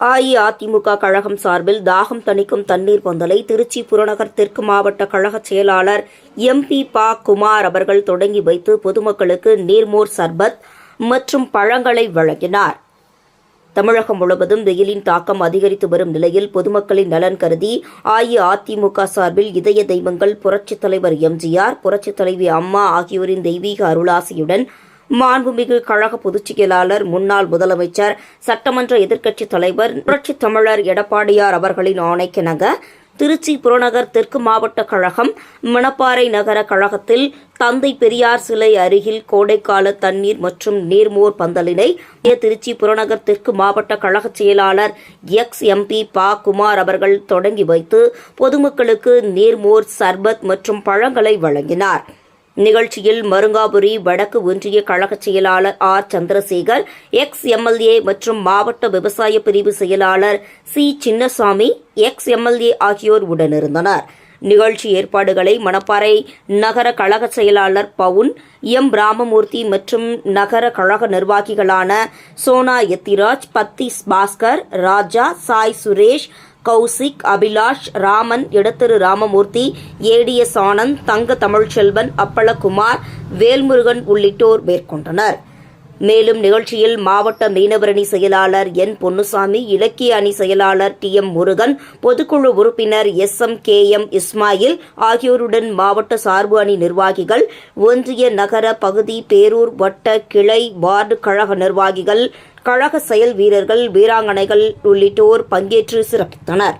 அஇஅதிமுக கழகம் சார்பில் தாகம் தணிக்கும் தண்ணீர் பந்தலை திருச்சி புறநகர் தெற்கு மாவட்ட கழக செயலாளர் எம்பி பா குமார் அவர்கள் தொடங்கி வைத்து பொதுமக்களுக்கு நீர்மோர் சர்பத் மற்றும் பழங்களை வழங்கினார். தமிழகம் முழுவதும் வெயிலின் தாக்கம் அதிகரித்து வரும் நிலையில் பொதுமக்களின் நலன் கருதி அஇஅதிமுக சார்பில் இதய தெய்வங்கள் புரட்சித் தலைவர் எம்ஜிஆர் புரட்சித் தலைவி அம்மா ஆகியோரின் தெய்வீக அருளாசியுடன் மாண்புமிகு கழக பொதுச் செயலாளர் முன்னாள் முதலமைச்சர் சட்டமன்ற எதிர்க்கட்சித் தலைவர் புரட்சித் தமிழர் எடப்பாடியார் அவர்களின் ஆணைக்கிணங்க திருச்சி புறநகர் தெற்கு மாவட்ட கழகம் மணப்பாறை நகர கழகத்தில் தந்தை பெரியார் சிலை அருகில் கோடைக்கால தண்ணீர் மற்றும் நீர்மோர் பந்தலினை திருச்சி புறநகர் தெற்கு மாவட்ட கழக செயலாளர் எக்ஸ் எம்பி பா குமார் அவர்கள் தொடங்கி வைத்து பொதுமக்களுக்கு நீர்மோர் சர்பத் மற்றும் பழங்களை வழங்கினார். நிகழ்ச்சியில் மருங்காபுரி வடக்கு ஒன்றிய கழக செயலாளர் ஆர். சந்திரசேகர் எக்ஸ் எம்எல்ஏ மற்றும் மாவட்ட விவசாய பிரிவு செயலாளர் சி. சின்னசாமி எக்ஸ் எம்எல்ஏ ஆகியோர் உடனிருந்தனர். நிகழ்ச்சி ஏற்பாடுகளை மணப்பாறை நகர கழக செயலாளர் பவுன் எம். ராமமூர்த்தி மற்றும் நகர கழக நிர்வாகிகளான சோனா எத்திராஜ் பத்திஸ் பாஸ்கர் ராஜா சாய் சுரேஷ் கௌசிக் அபிலாஷ் ராமன் இடத்திரு ராமமூர்த்தி ஏடிஎஸ் ஆனந்த் தங்க தமிழ்ச்செல்வன் அப்பளகுமார் வேல்முருகன் உள்ளிட்டோர் மேற்கொண்டனர். மேலும் நிகழ்ச்சியில் மாவட்ட மீனவரணி செயலாளர் என் பொன்னுசாமி இலக்கிய அணி செயலாளர் டி எம் முருகன் பொதுக்குழு உறுப்பினர் S M K M Ismail ஆகியோருடன் மாவட்ட சார்பு அணி நிர்வாகிகள் ஒன்றிய நகர பகுதி பேரூர் வட்ட கிளை வார்டு கழக நிர்வாகிகள் கழக செயல் வீரர்கள் வீராங்கனைகள் உள்ளிட்டோர் பங்கேற்று சிறப்பித்தனர்.